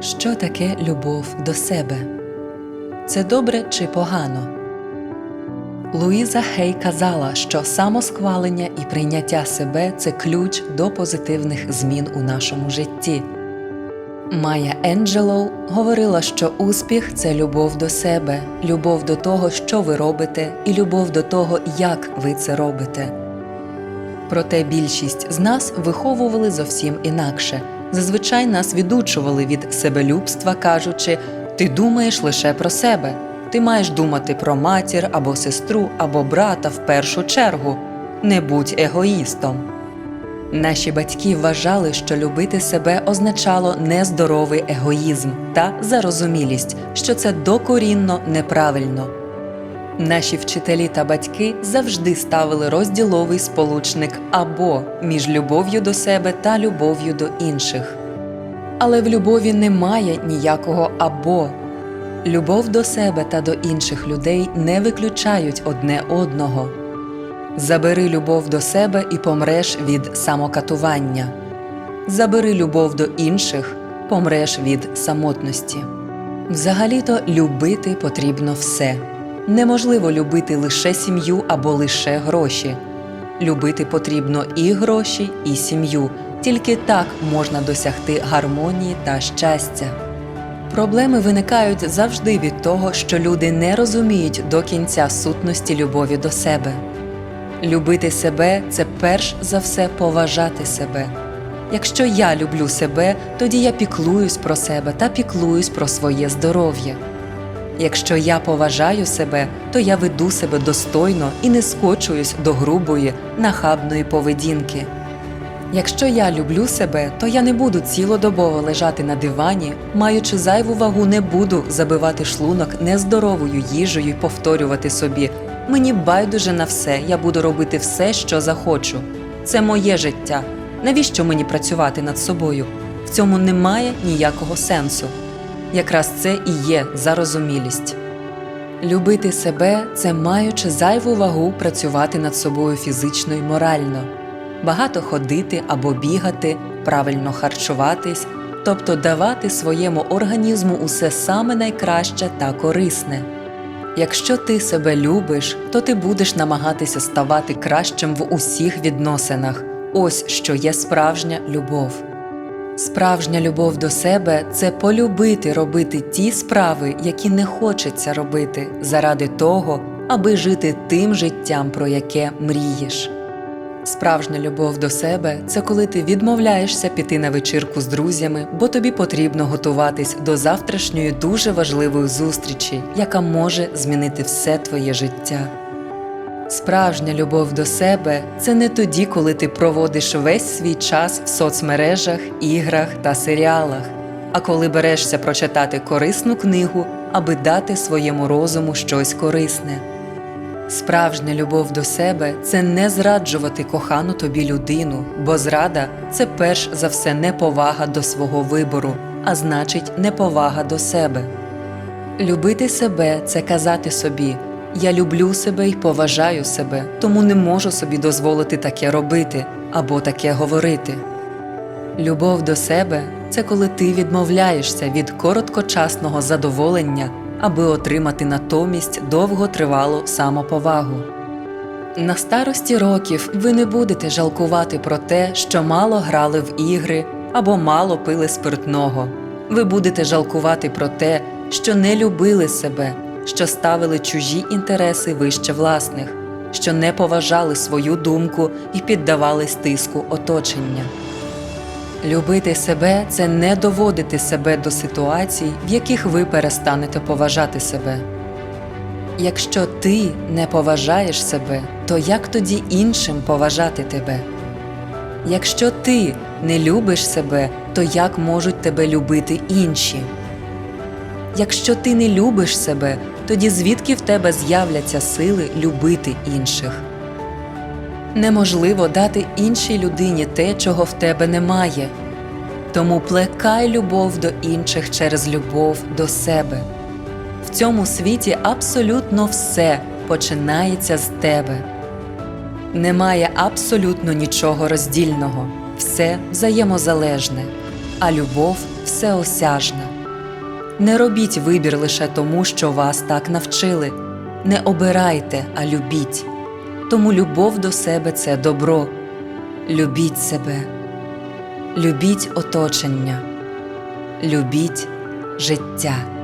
Що таке любов до себе? Це добре чи погано? Луїза Хей казала, що самосхвалення і прийняття себе це ключ до позитивних змін у нашому житті. Майя Енджелоу говорила, що успіх це любов до себе, любов до того, що ви робите, і любов до того, як ви це робите. Проте більшість з нас виховували зовсім інакше. Зазвичай нас відучували від себелюбства, кажучи: ти думаєш лише про себе. Ти маєш думати про матір або сестру, або брата в першу чергу. Не будь егоїстом. Наші батьки вважали, що любити себе означало нездоровий егоїзм та зарозумілість, що це докорінно неправильно. Наші вчителі та батьки завжди ставили розділовий сполучник або між любов'ю до себе та любов'ю до інших. Але в любові немає ніякого або. Любов до себе та до інших людей не виключають одне одного. Забери любов до себе і помреш від самокатування. Забери любов до інших, помреш від самотності. Взагалі-то любити потрібно все. Неможливо любити лише сім'ю або лише гроші. Любити потрібно і гроші, і сім'ю. Тільки так можна досягти гармонії та щастя. Проблеми виникають завжди від того, що люди не розуміють до кінця сутності любові до себе. Любити себе це перш за все поважати себе. Якщо я люблю себе, тоді я піклуюсь про себе та піклуюсь про своє здоров'я. Якщо я поважаю себе, то я веду себе достойно і не скочуюсь до грубої, нахабної поведінки. Якщо я люблю себе, то я не буду цілодобово лежати на дивані, маючи зайву вагу, не буду забивати шлунок нездоровою їжею і повторювати собі мені байдуже на все, я буду робити все, що захочу. Це моє життя. Навіщо мені працювати над собою? В цьому немає ніякого сенсу. Якраз це і є зарозумілість. Любити себе це маючи зайву вагу працювати над собою фізично і морально, багато ходити або бігати, правильно харчуватись, тобто давати своєму організму усе саме найкраще та корисне. Якщо ти себе любиш, то ти будеш намагатися ставати кращим в усіх відносинах. Ось що є справжня любов. Справжня любов до себе це полюбити робити ті справи, які не хочеться робити, заради того, аби жити тим життям, про яке мрієш. Справжня любов до себе це коли ти відмовляєшся піти на вечірку з друзями, бо тобі потрібно готуватись до завтрашньої дуже важливої зустрічі, яка може змінити все твоє життя. Справжня любов до себе це не тоді, коли ти проводиш весь свій час в соцмережах, іграх та серіалах, а коли берешся прочитати корисну книгу, аби дати своєму розуму щось корисне. Справжня любов до себе це не зраджувати кохану тобі людину, бо зрада це перш за все неповага до свого вибору, а значить, неповага до себе. Любити себе це казати собі Я люблю себе і поважаю себе, тому не можу собі дозволити таке робити або таке говорити. Любов до себе це коли ти відмовляєшся від короткочасного задоволення, аби отримати натомість довготривалу самоповагу. На старості років ви не будете жалкувати про те, що мало грали в ігри або мало пили спиртного. Ви будете жалкувати про те, що не любили себе, що ставили чужі інтереси вище власних, що не поважали свою думку і піддавались тиску оточення. Любити себе це не доводити себе до ситуацій, в яких ви перестанете поважати себе. Якщо ти не поважаєш себе, то як тоді іншим поважати тебе? Якщо ти не любиш себе, то як можуть тебе любити інші? Якщо ти не любиш себе, тоді звідки в тебе з'являться сили любити інших? Неможливо дати іншій людині те, чого в тебе немає. Тому плекай любов до інших через любов до себе. В цьому світі абсолютно все починається з тебе. Немає абсолютно нічого роздільного, все взаємозалежне, а любов всеосяжна. Не робіть вибір лише тому, що вас так навчили. Не обирайте, а любіть. Тому любов до себе це добро. Любіть себе, любіть оточення, любіть життя.